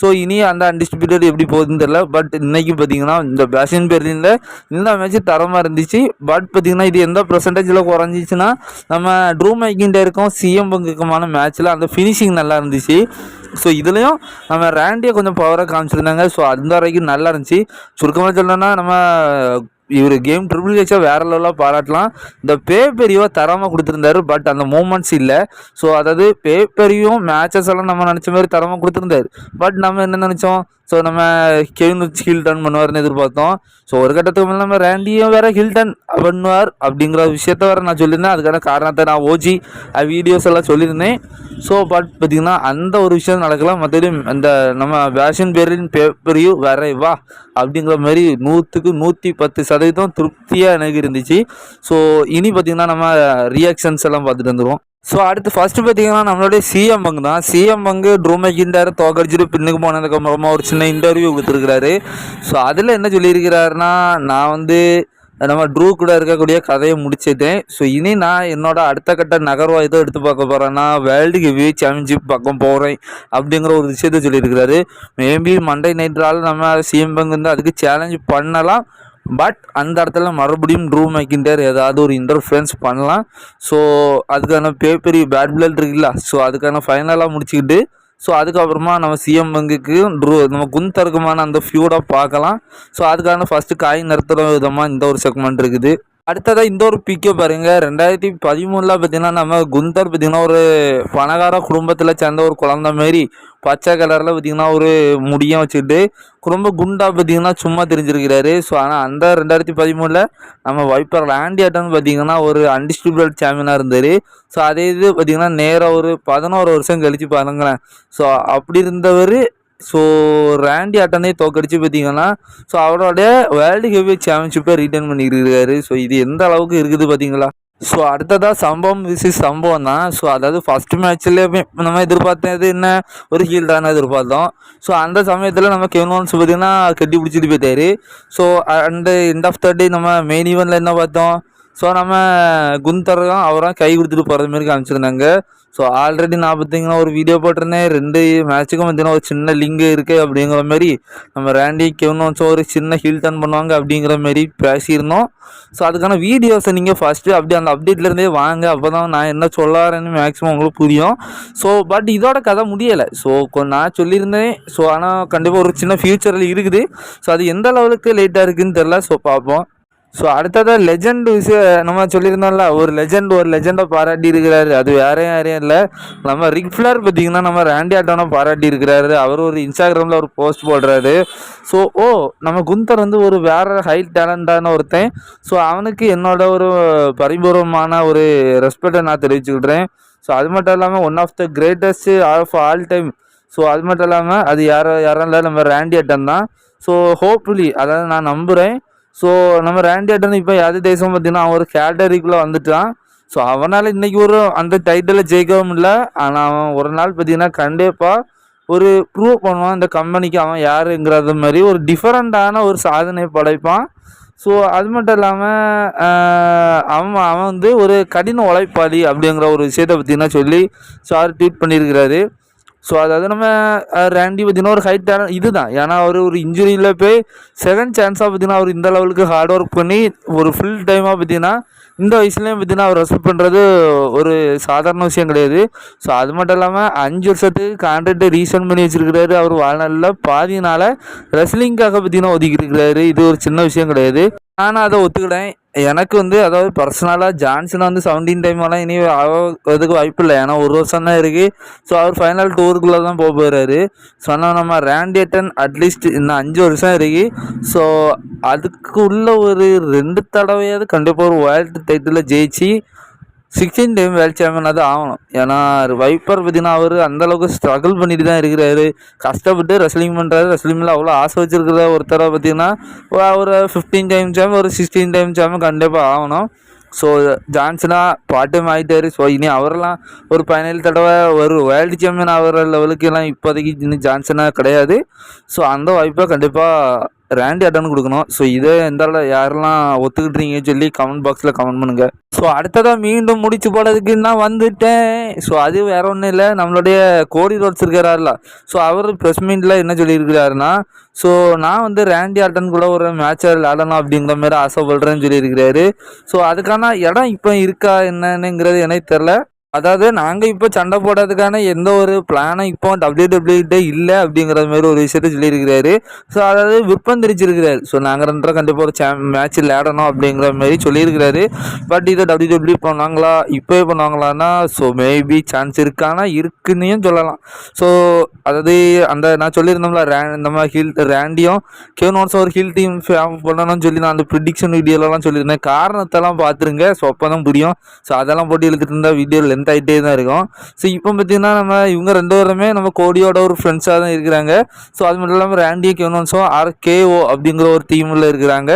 ஸோ இனி அந்த அன்டிஸ்ட்ரிபியூட்டட் எப்படி போகுதுன்னு தெரில பட் இன்னைக்கு பார்த்தீங்கன்னா இந்த பேஷன் பேர்லினில் இந்த மேட்ச் தரமாக இருந்துச்சு. பட் பார்த்தீங்கன்னா இது எந்த பர்சன்டேஜில் குறைஞ்சிச்சுன்னா நம்ம ட்ரூ மேக்கிங் இருக்கும் சிஎம் பங்குக்குமான மேட்ச்சில் அந்த ஃபினிஷிங் நல்லா இருந்துச்சு. ஸோ இதுலேயும் நம்ம ரேண்டியை கொஞ்சம் பவராக காமிச்சிருந்தாங்க. ஸோ அந்த வரைக்கும் நல்லா இருந்துச்சு. சுருக்கமாக சொல்லணும்னா நம்ம இவர் கேம் ட்ரிபிள் ஹெச்சாக வேற லெவலாக பாராட்டலாம். இந்த பே பெரியவா தரமாக கொடுத்துருந்தாரு பட் அந்த மூமெண்ட்ஸ் இல்லை. ஸோ அதாவது பே பெரியும் மேட்சஸ் எல்லாம் நம்ம நினச்ச மாதிரி தரமாக கொடுத்துருந்தாரு. பட் நம்ம என்ன நினச்சோம்? ஸோ நம்ம கெவின் ஹில் டன் பண்ணுவார்னு எதிர்பார்த்தோம். ஸோ ஒரு கட்டத்துக்கு மேலே நம்ம ரேண்டியும் வேறு ஹில் டன் பண்ணுவார் அப்படிங்கிற விஷயத்த வேறு நான் சொல்லியிருந்தேன். அதுக்கான காரணத்தை நான் ஓஜி வீடியோஸ் எல்லாம் சொல்லியிருந்தேன். ஸோ பட் பார்த்திங்கன்னா அந்த ஒரு விஷயம் நடக்கலாம். மற்றபடி அந்த நம்ம பேஷன் பேரின் பேப்பரையும் வேற வா அப்படிங்கிற மாதிரி நூற்றுக்கு நூற்றி பத்து சதவீதம் திருப்தியாக எனக்கு இருந்துச்சு. ஸோ இனி பார்த்திங்கன்னா நம்ம ரியாக்ஷன்ஸ் எல்லாம் பார்த்துட்டு வந்துடுவோம் ஸோ அடுத்து ஃபஸ்ட்டு பார்த்தீங்கன்னா நம்மளுடைய சிஎம் பங்கு தான். சிஎம் பங்கு ட்ரூமேக்கின்டார் தோக்கடிச்சிட்டு பின்னுக்கு போனதுக்கப்புறமா ஒரு சின்ன இன்டர்வியூ கொடுத்துருக்கிறாரு. ஸோ அதில் என்ன சொல்லியிருக்கிறாருன்னா நான் வந்து நம்ம ட்ரூ கூட இருக்கக்கூடிய கதையை முடிச்சிட்டேன். ஸோ இனி நான் என்னோட அடுத்த கட்ட நகர்வாக எதோ எடுத்து பார்க்க போகிறேன்னா வேர்ல்டு கிவி சாம்பியன்ஷிப் பக்கம் போகிறேன் அப்படிங்கிற ஒரு விஷயத்த சொல்லியிருக்கிறாரு. மேபி மண்டே நைட்டால் நம்ம சிஎம் பங்கு வந்து அதுக்கு சேலஞ்ச் பண்ணலாம். பட் அந்த இடத்துல மறுபடியும் ட்ரூ மேக்கிண்டர் ஏதாவது ஒரு இன்டர்ஃபரன்ஸ் பண்ணலாம். ஸோ அதுக்கான பெரிய பேட் பிளட் இருக்குல்ல? ஸோ அதுக்கான ஃபைனலாக முடிச்சுக்கிட்டு ஸோ அதுக்கப்புறமா நம்ம சிஎம் பங்குக்கு ட்ரூ நம்ம குந்தர்க்கமான அந்த ஃபியூடாக பார்க்கலாம். ஸோ அதுக்கான ஃபஸ்ட்டு காய் நிறுத்துகிற விதமாக இந்த ஒரு செக்மெண்ட் இருக்குது. அடுத்ததாக இந்த ஒரு பிக்கை பாருங்கள் ரெண்டாயிரத்தி பதிமூணில் பார்த்தீங்கன்னா நம்ம குந்தர் பார்த்தீங்கன்னா ஒரு பணக்கார குடும்பத்தில் சேர்ந்த ஒரு குழந்த மாரி பச்சை கலரில் பார்த்தீங்கன்னா ஒரு முடியும் வச்சுக்கிட்டு ரொம்ப குண்டா பார்த்தீங்கன்னா சும்மா தெரிஞ்சிருக்கிறாரு. ஸோ ஆனால் அந்த ரெண்டாயிரத்தி பதிமூணில் நம்ம வைப்பர் லாண்டி ஆட்டம் பார்த்தீங்கன்னா ஒரு அன்டிஸ்ட்ரிபியூட்டட் சாம்பியனாக இருந்தார். ஸோ அதே இது பார்த்தீங்கன்னா நேராக ஒரு பதினோரு வருஷம் கழித்து பாருங்களேன். ஸோ அப்படி இருந்தவர் ஸோ ரேண்டி ஆட்டனே தோக்கடிச்சு பார்த்தீங்கன்னா ஸோ அவரோட வேர்ல்டு ஹெவி சாம்பியன்ஷிப்பை ரிட்டர்ன் பண்ணியிருக்காரு ஸோ இது எந்த அளவுக்கு இருக்குது பார்த்தீங்களா? ஸோ அடுத்ததாக சம்பவம் விசிஸ் சம்பவம் தான். ஸோ அதாவது ஃபஸ்ட் மேட்ச்லேயே நம்ம எதிர்பார்த்தது என்ன? ஒரு ஹீல் தானே எதிர்பார்த்தோம். ஸோ அந்த சமயத்தில் நம்ம கெவினோன்ஸ் பார்த்திங்கன்னா கட்டி பிடிச்சிட்டு போயிட்டாரு so and end of the day நம்ம மெயின் ஈவெண்ட்டில் என்ன பார்த்தோம்? ஸோ நம்ம குந்தரும் அவரும் கை கொடுத்துட்டு போகிறது மாரி காமிச்சிருந்தாங்க. ஸோ ஆல்ரெடி நான் பார்த்தீங்கன்னா ஒரு வீடியோ போட்டிருந்தேன். ரெண்டு மேட்ச்சுக்கும் பார்த்தீங்கன்னா ஒரு சின்ன லிங்க் இருக்குது அப்படிங்கிற மாதிரி. நம்ம ரேண்டி கெவன் வான்ஸும் ஒரு சின்ன ஹீல் டர்ன் பண்ணுவாங்க அப்படிங்கிற மாரி பேசியிருந்தோம். ஸோ அதுக்கான வீடியோஸை நீங்கள் ஃபஸ்ட்டு அப்படி அந்த அப்டேட்லேருந்தே வாங்க. அப்போ தான் நான் என்ன சொல்லாரேன்னு மேக்ஸிமம் உங்களுக்கு புரியும். ஸோ பட் இதோட கதை முடியலை. ஸோ நான் சொல்லியிருந்தேன். ஸோ ஆனால் கண்டிப்பாக ஒரு சின்ன ஃப்யூச்சரில் இருக்குது. ஸோ அது எந்த லெவலுக்கு லேட்டாக இருக்குதுன்னு தெரில ஸோ பார்ப்போம் ஸோ அடுத்ததாக லெஜெண்ட் விஷயம் நம்ம சொல்லியிருந்தோம்ல ஒரு லெஜெண்ட் ஒரு லெஜெண்டை பாராட்டி இருக்கிறாரு. அது வேற யாரையும் இல்லை. நம்ம ரிக் ஃபிளர் பார்த்தீங்கன்னா நம்ம ரேண்டி ஆட்டோனை பாராட்டி இருக்கிறாரு. அவர் ஒரு இன்ஸ்டாகிராமில் ஒரு போஸ்ட் போடுறாரு. ஸோ ஓ நம்ம குந்தர் வந்து ஒரு வேற ஹை டேலண்டான ஒருத்தன். ஸோ அவனுக்கு என்னோட ஒரு பரிபூர்வமான ஒரு ரெஸ்பெக்டை நான் தெரிவிச்சுக்கிட்டேன் ஸோ அது மட்டும் இல்லாமல் one of the greatest of all time so அது மட்டும் இல்லாமல் அது யாரும் யாரும் இல்லை நம்ம ரேண்டி ஆட்டம் தான். ஸோ ஹோப்ஃபுல்லி அதாவது நான் நம்புகிறேன் ஸோ நம்ம ரேண்டி ஆட்டன் இப்போ யாரு தேசம் பார்த்தீங்கன்னா அவன் ஒரு கேட்டகரிக்குள்ளே வந்துட்டான். ஸோ அவனால் இன்றைக்கி ஒரு அந்த டைட்டிலை ஜெயிக்கவும் இல்லை ஆனால் அவன் ஒரு நாள் பார்த்தீங்கன்னா கண்டிப்பாக ஒரு ப்ரூவ் பண்ணுவான். இந்த கம்பெனிக்கு அவன் யாருங்கிறது மாதிரி ஒரு டிஃப்ரெண்ட்டான ஒரு சாதனை படைப்பான். ஸோ அது மட்டும் இல்லாமல் அவன் அவன் வந்து ஒரு கடின உழைப்பாளி அப்படிங்கிற ஒரு விஷயத்தை பார்த்தீங்கன்னா சொல்லி சார் ட்வீட் பண்ணியிருக்கிறாரு. ஸோ அதாவது நம்ம ரேண்டி பார்த்தீங்கன்னா ஒரு ஹைட் டேலண்ட் இதுதான். ஏன்னா அவர் ஒரு இன்ஜுரியில் போய் செகண்ட் சான்ஸாக பார்த்தீங்கன்னா அவர் இந்த லெவலுக்கு ஹார்ட் ஒர்க் பண்ணி ஒரு ஃபுல் டைமாக பார்த்தீங்கன்னா இந்த வயசுலேயும் பார்த்தீங்கன்னா அவர் ரெஸ்பெக்ட் பண்ணுறது ஒரு சாதாரண விஷயம் கிடையாது. ஸோ அது மட்டும் இல்லாமல் அஞ்சு வருஷத்துக்கு கான்ட்ராக்டை ரீசன் பண்ணி வச்சிருக்கிறாரு. அவர் வாழ்நாளில் பாதினால ரெஸ்லிங்காக பார்த்தீங்கன்னா ஒதுக்கியிருக்கிறாரு இது ஒரு சின்ன விஷயம் கிடையாது. நானும் அதை ஒத்துக்கிட்டேன். எனக்கு வந்து அதாவது பர்சனலாக ஜான்சன் வந்து செவன்டீன் டைமெல்லாம் இனி அதுக்கு வாய்ப்பு இல்லை. ஏன்னா ஒரு வருஷம் தான் இருக்குது ஸோ அவர் ஃபைனல் டூருக்குள்ளே தான் போக போகிறாரு ஸோ ஆனால் நம்ம ரேண்டியட்டன் அட்லீஸ்ட் இன்னும் அஞ்சு வருஷம் இருக்குது ஸோ அதுக்கு உள்ள ஒரு ரெண்டு தடவையாவது கண்டிப்பாக ஒரு வேர்ல்டு டைட்டில் ஜெயிச்சு சிக்ஸ்டீன் டைம் வேர்ல்ட் சாம்பியனாக தான் ஆகணும். ஏன்னா வைப்பர் பார்த்தீங்கன்னா அவர் அந்தளவுக்கு ஸ்ட்ரகிள் பண்ணிட்டு தான் இருக்கிறாரு. கஷ்டப்பட்டு ரெஸ்லிங் பண்ணுறாரு ரெஸ்லிங்கில் அவ்வளோ ஆசை வச்சிருக்கிற ஒருத்தரை பார்த்தீங்கன்னா ஒரு ஃபிஃப்டீன் டைம் சாம்பியன் ஒரு சிக்ஸ்டீன் டைம் சாம்பியன் கண்டிப்பாக ஆகணும். ஸோ ஜான்சனாக பார்ட் டைம் ஆகிட்டாரு ஸோ இனி அவரெல்லாம் ஒரு பதினேழு தடவை ஒரு வேர்ல்டு சாம்பியன் ஆகிற லெவலுக்கு எல்லாம் இப்போதைக்கு இன்னும் ஜான்சனாக கிடையாது. ஸோ அந்த வாய்ப்பை கண்டிப்பாக ரேண்டி அட்டன் கொடுக்கணும். ஸோ இதை இருந்தால யாரெல்லாம் ஒத்துக்கிட்டீங்கன்னு சொல்லி கமெண்ட் பாக்ஸில் கமெண்ட் பண்ணுங்கள் ஸோ அடுத்ததாக மீண்டும் முடிச்சு போடுறதுக்கு நான் வந்துட்டேன். ஸோ அது வேற ஒன்றும் இல்லை. நம்மளுடைய கோடி ரோட்ஸ் இருக்கிறாருல. ஸோ அவர் ப்ரெஸ் மீட்டில் என்ன சொல்லியிருக்கிறாருன்னா ஸோ நான் வந்து ரேண்டி ஆட்டன் கூட ஒரு மேட்சை விளையாடணும் அப்படிங்கிற மாதிரி ஆசைப்படுறேன்னு சொல்லியிருக்கிறாரு. ஸோ அதுக்கான இடம் இப்போ இருக்கா என்னன்னுங்கிறது எனக்கு தெரில அதாவது நாங்கள் இப்போ சண்டை போடுறதுக்கான எந்த ஒரு பிளானும் இப்போ டபிள்யூ டபிள்யூகிட்ட இல்லை அப்படிங்கிற மாதிரி ஒரு விஷயத்த சொல்லியிருக்கிறாரு. ஸோ அதாவது விருப்பம் தெரிஞ்சிருக்கிறாரு ஸோ நாங்கள் ரெண்டரை கண்டிப்பாக ஒரு சே மேட்ச் விளையாடணும் அப்படிங்கிற மாதிரி சொல்லியிருக்கிறாரு. பட் இதை டபிள்யூ டபிள்யூ பண்ணுவாங்களா இப்போவே பண்ணுவாங்களான்னா ஸோ மேபி சான்ஸ் இருக்கானா இருக்குன்னையும் சொல்லலாம். ஸோ அதாவது அந்த நான் சொல்லியிருந்தோம்ல ரே நம்ம ஹில் ரேண்டியும் கேவன் வாட்ஸும் ஒரு ஹில் டீம் பண்ணணும்னு சொல்லி நான் அந்த ப்ரிடிக்ஷன் வீடியோலலாம் சொல்லியிருந்தேன். காரணத்தெல்லாம் பார்த்துருங்க. ஸோ அப்போ தான் புரியும். ஸோ அதெல்லாம் போட்டு எழுதிட்டு இருந்தால் வீடியோ லென்த் ஆகிட்டே தான் இருக்கும். ஸோ இப்போ பார்த்தீங்கன்னா நம்ம இவங்க ரெண்டு பேருமே நம்ம கோடியோட ஒரு ஃப்ரெண்ட்ஸாக தான் இருக்கிறாங்க. ஸோ அது மட்டும் இல்லாமல் ரேண்டியோ கேவன் ஆர் கேஓ அப்படிங்கிற ஒரு டீமில் இருக்கிறாங்க.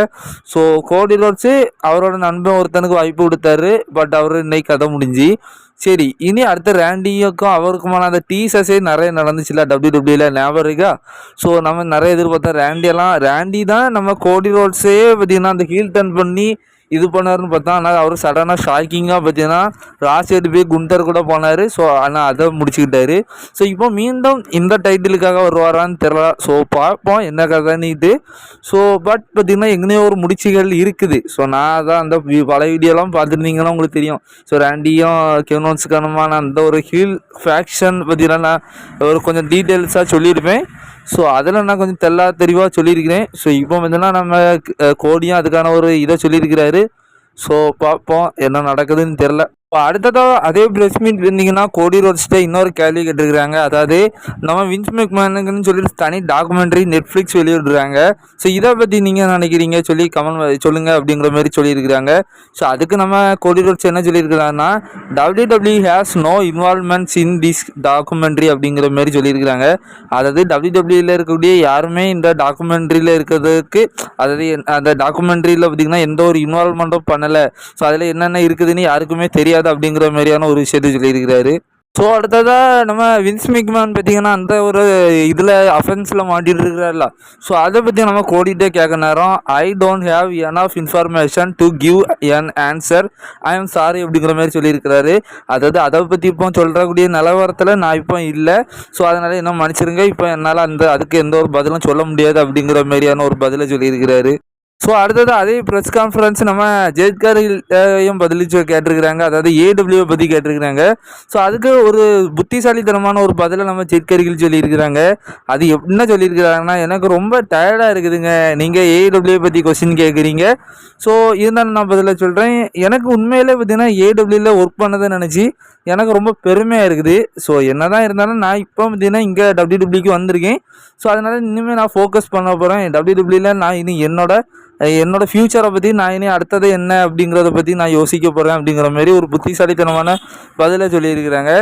ஸோ கோடி ரோட்ஸு அவரோட நண்பன் ஒருத்தனுக்கு வாய்ப்பு கொடுத்தாரு. பட் அவர் இன்னைக்கு கதை முடிஞ்சு. சரி இனி அடுத்த ரேண்டியோக்கும் அவருக்குமான அந்த டீசர்ஸே நிறைய நடந்துச்சுல டபிள்யூ டபிள்யூல ஞாபகம் இருக்கா? ஸோ நம்ம நிறைய எதிர்பார்த்தோம் ரேண்டியெல்லாம் ரேண்டி தான் நம்ம கோடி ரோட்ஸே பார்த்தீங்கன்னா அந்த ஹீல் டர்ன் பண்ணி இது பண்ணாருன்னு பார்த்தா ஆனால் அவர் சடனாக ஷாக்கிங்காக பார்த்தீங்கன்னா ராசி எடுத்து போய் குண்டர் கூட போனார். ஸோ ஆனால் அதை முடிச்சுக்கிட்டாரு. ஸோ இப்போ மீண்டும் இந்த டைட்டிலுக்காக வருவாரான்னு தெரில ஸோ பார்ப்போம் என்ன கதைன்னுட்டு ஸோ பட் பார்த்திங்கன்னா எங்கேயோ ஒரு முடிச்சுகள் இருக்குது. ஸோ நான் தான் அந்த பழைய பல வீடியோலாம் பார்த்துருந்தீங்கன்னா உங்களுக்கு தெரியும். ஸோ ரேண்டியும் கெவனோன்ஸுக்கானமான அந்த ஒரு ஹீல் ஃபேக்ஷன் பற்றிலாம் நான் ஒரு கொஞ்சம் டீட்டெயில்ஸாக சொல்லியிருப்பேன். ஸோ அதில் நான் கொஞ்சம் தெல்லா தெளிவாக சொல்லியிருக்கிறேன். ஸோ இப்போ வந்துன்னா நம்ம கோடியும் அதுக்கான ஒரு இதை சொல்லியிருக்கிறாரு. ஸோ பார்ப்போம் என்ன நடக்குதுன்னு தெரில இப்போ அடுத்ததாக அதே ப்ரெஸ் மீட் இருந்தீங்கன்னா கோடி ரோட்ஸ்ட்டே இன்னொரு கேள்வி கேட்டிருக்கிறாங்க. அதாவது நம்ம வின்ஸ் மெக்மேனுக்குன்னு சொல்லிட்டு தனி டாக்குமெண்ட்ரி நெட்ஃப்ளிக்ஸ் வெளியிடுறாங்க. ஸோ இதை பற்றி நீங்கள் நினைக்கிறீங்க? சொல்லி கமெண்ட் சொல்லுங்கள் அப்படிங்கிற மாதிரி சொல்லியிருக்கிறாங்க. ஸோ அதுக்கு நம்ம கோடி ரோட்ஸ் என்ன சொல்லியிருக்கிறாங்கன்னா W W has no involvements in this documentary அப்படிங்கிற மாதிரி சொல்லியிருக்கிறாங்க. அதாவது டபிள்யூ டபிள்யூவில் இருக்கக்கூடிய யாருமே இந்த டாக்குமெண்ட்ரியில் இருக்கிறதுக்கு அதாவது அந்த டாக்குமெண்ட்ரியில் பார்த்திங்கன்னா எந்த ஒரு இன்வால்மெண்ட்டும் பண்ணலை. ஸோ அதில் என்னென்ன இருக்குதுன்னு யாருக்குமே தெரியாது. அப்படிங்கிற மாதிரியான ஒரு விஷயத்தை சொல்லியிருக்கிறாரு. ஸோ அடுத்ததாக நம்ம வின்ஸ் மிக்மேன் பார்த்தீங்கன்னா அந்த ஒரு இதில் அஃபென்ஸில் மாட்டிட்டு இருக்கிறார்ல ஸோ அதை பற்றி நம்ம கோடிட்டே கேட்க நேரம். I don't have enough information to give an answer I am sorry அப்படிங்கிற மாதிரி சொல்லியிருக்கிறாரு. அதாவது அதை பற்றி இப்போ சொல்கிறக்கூடிய நிலவரத்தில் நான் இப்போ இல்லை. ஸோ அதனால் என்ன மன்னிச்சிருங்க. இப்போ என்னால் அந்த அதுக்கு எந்த ஒரு பதிலும் சொல்ல முடியாது அப்படிங்கிற மாதிரியான ஒரு பதிலை சொல்லியிருக்கிறாரு. ஸோ அடுத்தது அதே ப்ரெஸ் கான்ஃபரன்ஸ் நம்ம ஜெயித்காரையும் பதிலளிச்சு கேட்டிருக்கிறாங்க. அதாவது ஏடபிள்யூவை பற்றி கேட்டிருக்கிறாங்க. ஸோ அதுக்கு ஒரு புத்திசாலித்தனமான ஒரு பதிலை நம்ம ஜெயித்காரிகள் சொல்லியிருக்கிறாங்க. அது என்ன சொல்லியிருக்கிறாங்கன்னா எனக்கு ரொம்ப டயர்டாக இருக்குதுங்க. நீங்கள் ஏடபிள்யூ பற்றி கொஸ்டின் கேட்குறீங்க. ஸோ இருந்தாலும் நான் பதிலாக சொல்கிறேன் எனக்கு உண்மையிலே பார்த்தீங்கன்னா ஏடபிள்யூவில் ஒர்க் பண்ணதை நினச்சி எனக்கு ரொம்ப பெருமையாக இருக்குது. ஸோ என்ன தான் இருந்தாலும் நான் இப்போ பார்த்தீங்கன்னா இங்கே டபிள்யூ வந்திருக்கேன். ஸோ அதனால் இனிமேல் நான் ஃபோக்கஸ் பண்ண போகிறேன் டபிள்யூ நான் இனி என்னோட என்னோடய ஃப்யூச்சரை பற்றி நான் இனி அடுத்தது என்ன அப்படிங்கிறத பற்றி நான் யோசிக்க போகிறேன் அப்படிங்கிற மாதிரி ஒரு புத்திசாலித்தனமான பதிலை சொல்லியிருக்கிறாங்க.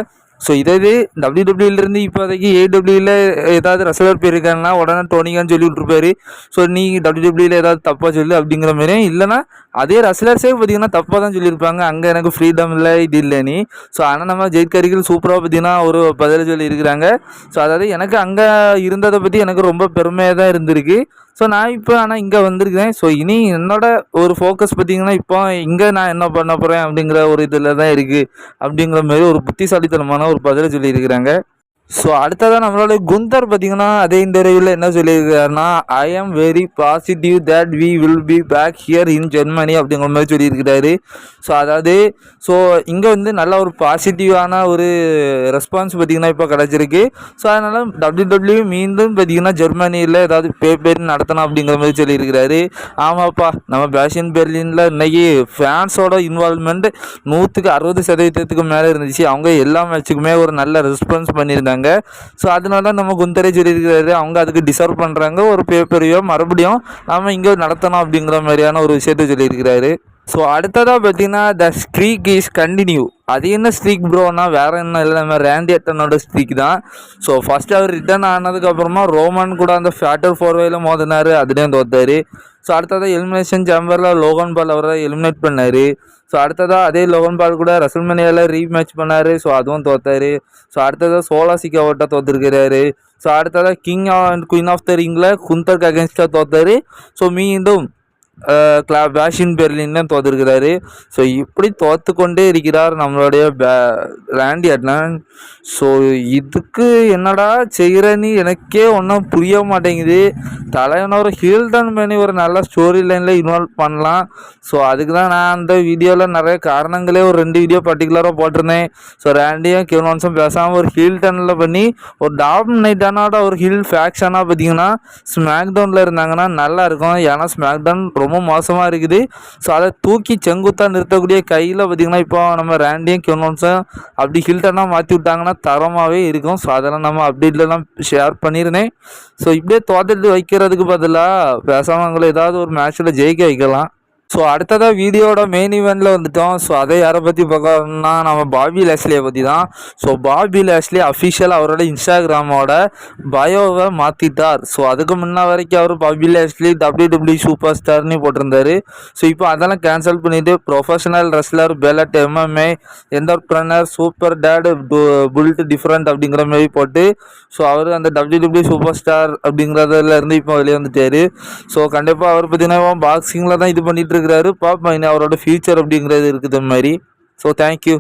ஸோ இதே டபிள்யூடபிள்யூலேருந்து இப்போதைக்கு ஏடபிள்யூவில் ஏதாவது ரசலர் போயிருக்காங்கன்னா உடனே டோனிகான்னு சொல்லி விட்ருப்பாரு ஸோ நீ டபிள்யூடபிள்யூவில் ஏதாவது தப்பாக சொல்லு அப்படிங்கிற மாதிரியும் இல்லைன்னா அதே ரசலர்ஸே பார்த்தீங்கன்னா தப்பாக தான் சொல்லியிருப்பாங்க. அங்கே எனக்கு ஃப்ரீடம் இல்லை இது இல்லைன்னு ஸோ ஆனால் நம்ம ஜெயித்கரிகள் சூப்பராக பார்த்தீங்கன்னா ஒரு பதில் சொல்லியிருக்கிறாங்க ஸோ அதாவது எனக்கு அங்கே இருந்ததை பற்றி எனக்கு ரொம்ப பெருமையாக தான் இருந்திருக்கு. ஸோ நான் இப்போ ஆனால் இங்கே வந்திருக்கிறேன். ஸோ இனி என்னோட ஒரு ஃபோக்கஸ் பார்த்தீங்கன்னா இப்போ இங்கே நான் என்ன பண்ண போகிறேன் அப்படிங்கிற ஒரு இதில் தான் இருக்குது அப்படிங்கிற மாதிரி ஒரு புத்திசாலித்தனமான ஒரு பதிலை சொல்லியிருக்கிறாங்க. ஸோ அடுத்ததாக நம்மளோட குந்தர் பார்த்தீங்கன்னா அதே இன்டர்வியூவில் என்ன சொல்லியிருக்காருன்னா I am very positive that we will be back here in Germany அப்படிங்கிற மாதிரி சொல்லியிருக்கிறாரு. ஸோ அதாவது ஸோ இங்கே வந்து நல்ல ஒரு பாசிட்டிவான ஒரு ரெஸ்பான்ஸ் பார்த்தீங்கன்னா இப்போ கிடச்சிருக்கு. ஸோ அதனால் டபிள்யூ டபிள்யூ மீண்டும் பார்த்தீங்கன்னா ஜெர்மனியில் ஏதாவது பே பேர் நடத்தணும் அப்படிங்கிற மாதிரி சொல்லியிருக்கிறாரு. ஆமாப்பா நம்ம பேஷன் பெர்லினில் இன்றைக்கி ஃபேன்ஸோட இன்வால்மெண்ட் நூற்றுக்கு அறுபது சதவீதத்துக்கு மேலே இருந்துச்சு. அவங்க எல்லா மேட்சுக்குமே ஒரு நல்ல ரெஸ்பான்ஸ் பண்ணியிருந்தாங்க. ஸோ அதனால நம்ம குந்தரே சொல்லியிருக்கிறாரு அவங்க அதுக்கு டிசர்வ் பண்ணுறாங்க ஒரு பேப்பரையோ மறுபடியும் நம்ம இங்கே நடத்தணும் அப்படிங்கிற மாதிரியான ஒரு விஷயத்த சொல்லியிருக்கிறாரு. ஸோ அடுத்ததாக பார்த்தீங்கன்னா த ஸ்ட்ரீக் இஸ் கண்டினியூ அது என்ன ஸ்ட்ரீக் ப்ரோனா வேறு என்ன இல்லை. நம்ம ரேண்டி அட்டனோட ஸ்ட்ரீக் தான். ஸோ ஃபர்ஸ்ட் அவர் ரிட்டர்ன் ஆனதுக்கப்புறமா ரோமன் கூட அந்த ஃபேட்டர் ஃபோர்வேல மோதினார். அதுலேயும் தோத்தார். ஸோ அடுத்ததாக எலிமினேஷன் சேம்பரில் லோகன் பால் அவரை எலிமினேட் பண்ணார். ஸோ அடுத்ததாக அதே லோகன் பால் கூட ரசல்மனியாவில் ரீமேட்ச் பண்ணார். ஸோ அதுவும் தோத்தார். ஸோ அடுத்ததாக சோலா சிக்காவோட்ட தோத்துருக்கிறாரு. ஸோ அடுத்ததாக king and queen of the ரிங்கில் குந்தர்க்கு அகேன்ஸ்டாக தோத்தார். ஸோ மீண்டும் கிளா பேஷின் பெர்லின் தான் தோத்துருக்கிறாரு. ஸோ இப்படி தோத்து கொண்டே இருக்கிறார் நம்மளுடைய பே ரேண்டி அட்லன் ஸோ இதுக்கு என்னடா செய்கிறேன்னு எனக்கே ஒன்றும் புரிய மாட்டேங்குது. தலைவனோட ஹீல்டன் பண்ணி ஒரு நல்ல ஸ்டோரி லைனில் இன்வால்வ் பண்ணலாம். ஸோ அதுக்கு தான் நான் அந்த வீடியோவில் நிறைய காரணங்களே ஒரு ரெண்டு வீடியோ பர்டிகுலராக போட்டிருந்தேன். ஸோ ரேண்டியும் கிவன்ஸும் பேசாமல் ஒரு ஹீல் டனில் பண்ணி ஒரு டாப் ஒரு ஹில் ஃபேக்ஷனாக பார்த்தீங்கன்னா ஸ்மாக் டவுனில் இருந்தாங்கன்னா நல்லா இருக்கும். ஏன்னா ஸ்மாக் டவுன் ரொம்ப மோசமாக இருக்குது. ஸோ அதை தூக்கி செங்குத்தாக நிறுத்தக்கூடிய கையில் பார்த்தீங்கன்னா இப்போ நம்ம ரேண்டியும் கிவன்ஸும் அப்படி ஹில்டனாக மாற்றி விட்டாங்கன்னா தரமாகவே இருக்கும். ஸோ அதெல்லாம் நம்ம அப்டேட்லலாம் ஷேர் பண்ணியிருந்தேன் ஸோ இப்படியே தோத்துட்டு வைக்கிறதுக்கு பதிலாக பேசாமல் அவங்கள ஏதாவது ஒரு மேட்ச்சில் ஜெயிக்க வைக்கலாம். ஸோ அடுத்ததாக வீடியோட மெயின் ஈவெண்ட்டில் வந்துட்டோம். ஸோ அதை யாரை பற்றி பார்க்கணும்னா நம்ம பாபி லேஸ்லியை பற்றி தான் ஸோ பாபி லேஸ்லி அஃபிஷியல் அவரோட இன்ஸ்டாகிராமோட பயோவை மாற்றிட்டார் ஸோ அதுக்கு முன்ன வரைக்கும் அவர் Bobby Lashley W W super ஸ்டார்னு போட்டிருந்தாரு. ஸோ இப்போ அதெல்லாம் கேன்சல் பண்ணிவிட்டு professional wrestler Bellator MMA entrepreneur super dad built different அப்படிங்கிற மாதிரி போட்டு ஸோ அவர் அந்த டபிள்யூ டபிள்யூ சூப்பர் ஸ்டார் அப்படிங்கிறதுல இருந்து இப்போ வெளியே வந்துட்டார். ஸோ கண்டிப்பாக அவர் பார்த்தீங்கன்னா பாக்ஸிங்கில் தான் இது பண்ணிட்டு இருக்கிறாரு பார்ப்போம் இன்னும் அவரோட ஃபியூச்சர் அப்படிங்கிறது இருக்குது மாதிரி. So thank you